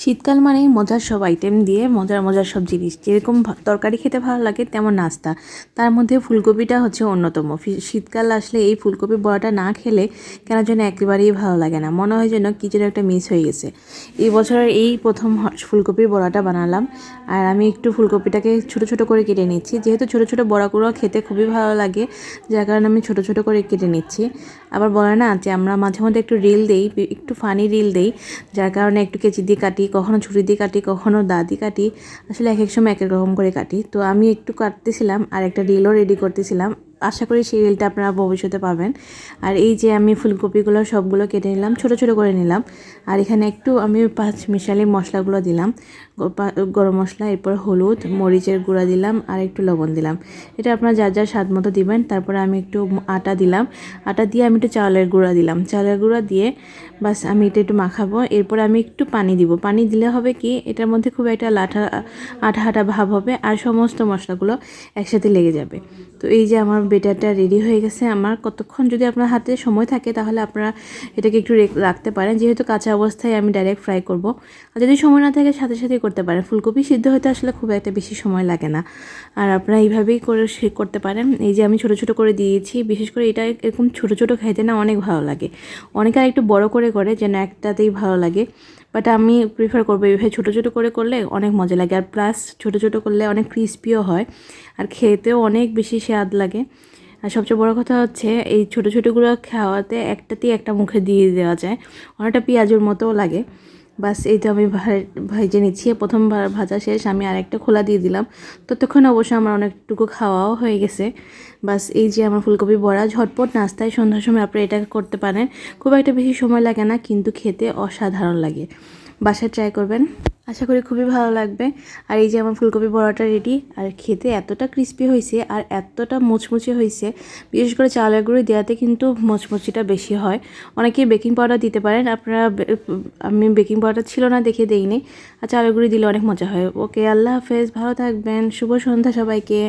শীতকাল মানেই মজার সব আইটেম দিয়ে মজার মজার সব জিনিস। যেরকম তরকারি খেতে ভালো লাগে তেমন নাস্তা। তার মধ্যে ফুলকপিটা হচ্ছে অন্যতম। শীতকাল আসলে এই ফুলকপি বড়াটা না খেলে কেন যেন একেবারেই ভালো লাগে না। মনে হয় যেন কি যেন একটা মিস হয়ে গেছে। এই বছরের এই প্রথম ফুলকপির বড়াটা বানালাম। আর আমি একটু ফুলকপিটাকে ছোট ছোট করে কেটে নিচ্ছি। যেহেতু ছোট ছোট বড়াগুলো খেতে খুবই ভালো লাগে, যার কারণে আমি ছোট ছোট করে কেটে নিচ্ছি। আবার বলে না যে আমরা মাঝে মধ্যে একটু রিল দেই একটু ফানি রিল দেই, যার কারণে একটু কেচি দিয়ে কাটি, কখনো ছুরি দিয়ে কাটি, কখনো দা দিয়ে কাটি, আসলে এক এক সময় এক এক রকম করে কাটি। তো আমি একটু কাটতেছিলাম আর একটা রিলও রেডি করতেছিলাম। আশা করি সেই রিলটা আপনারা ভবিষ্যতে পাবেন। আর এই যে আমি ফুলকপিগুলো সবগুলো কেটে নিলাম, ছোট ছোট করে নিলাম। আর এখানে একটু আমি পাঁচ মিশালি মশলাগুলো দিলাম। গরম মশলা, এরপর হলুদ, মরিচের গুঁড়া দিলাম আর একটু লবণ দিলাম। এটা আপনারা যার যার স্বাদ মতো দিবেন, তারপরে আমি একটু আটা দিলাম। আটা দিয়ে আমি একটু চালের গুঁড়া দিলাম। চালের গুঁড়া দিয়ে বাস আমি এটা একটু মাখাবো। এরপর আমি একটু পানি দিব। পানি দিলে হবে কি, এটার মধ্যে খুব একটা লাঠা, আঠা আঠা ভাব হবে আর সমস্ত মশলাগুলো একসাথে লেগে যাবে। তো এই যে আমার বেটারটা রেডি হয়ে গেছে, আমার কতক্ষণ যদি আপনার হাতে সময় থাকে তাহলে আপনারা এটাকে একটু রেখ- রাখতে পারেন। যেহেতু কাঁচা অবস্থায় আমি ডাইরেক্ট ফ্রাই করব। আর যদি সময় না থাকে সাথে সাথেই করতে পারেন। ফুলকপি সিদ্ধ হতে আসলে খুব একটা বেশি সময় লাগে না। আর আপনারা এইভাবেই করে করতে পারেন। এই যে আমি ছোট ছোট করে দিয়েছি, বিশেষ করে এটা এরকম ছোট ছোট খাইতে না অনেক ভালো লাগে। অনেকে একটু বড় করে করে যেন একটাতেই ভালো লাগে। বাট আমি প্রিফার করব এইভাবে ছোটো ছোটো করে করলে অনেক মজা লাগে। আর প্লাস ছোটো ছোটো করলে অনেক ক্রিস্পিও হয়। আর খেতেও অনেক বেশি স্বাদ লাগে। আর সবচেয়ে বড় কথা হচ্ছে, এই ছোটো ছোটোগুলো খাওয়াতে একটাতেই একটা মুখে দিয়ে দেওয়া যায়। অনেকটা পেঁয়াজের মতোও লাগে। বাস, এই তো আমি ভেজে নিচ্ছি। প্রথমবার ভাজা শেষ, আমি আরেকটা খোলা দিয়ে দিলাম। ততক্ষণ অবশ্য আমার অনেকটুকু খাওয়াও হয়ে গেছে। বাস, এই যে আমার ফুলকপি বড়া, ঝটপট নাস্তায় সন্ধ্যার সময় আপনারা এটা করতে পারেন। খুব একটা বেশি সময় লাগে না, কিন্তু খেতে অসাধারণ লাগে। বাসায় ট্রাই করবেন। আশা করি খুবই ভালো লাগবে। আর এই যে আমার ফুলকপি বড়াটা রেডি আর খেতে এতটা ক্রিস্পি হয়েছে আর এতটা মুচমুচে হয়েছে, বিশেষ করে চালের গুঁড়ি দেওয়াতে কিন্তু মুচমুচিটা বেশি হয়। অনেকেই বেকিং পাউডার দিতে পারেন, আপনারা আমি বেকিং পাউডার ছিল না, দেখে দেইনি। আর চালের গুঁড়ি দিলে অনেক মজা হয়। ওকে আল্লাহ হাফেজ, ভালো থাকবেন, শুভ সন্ধ্যা সবাইকে।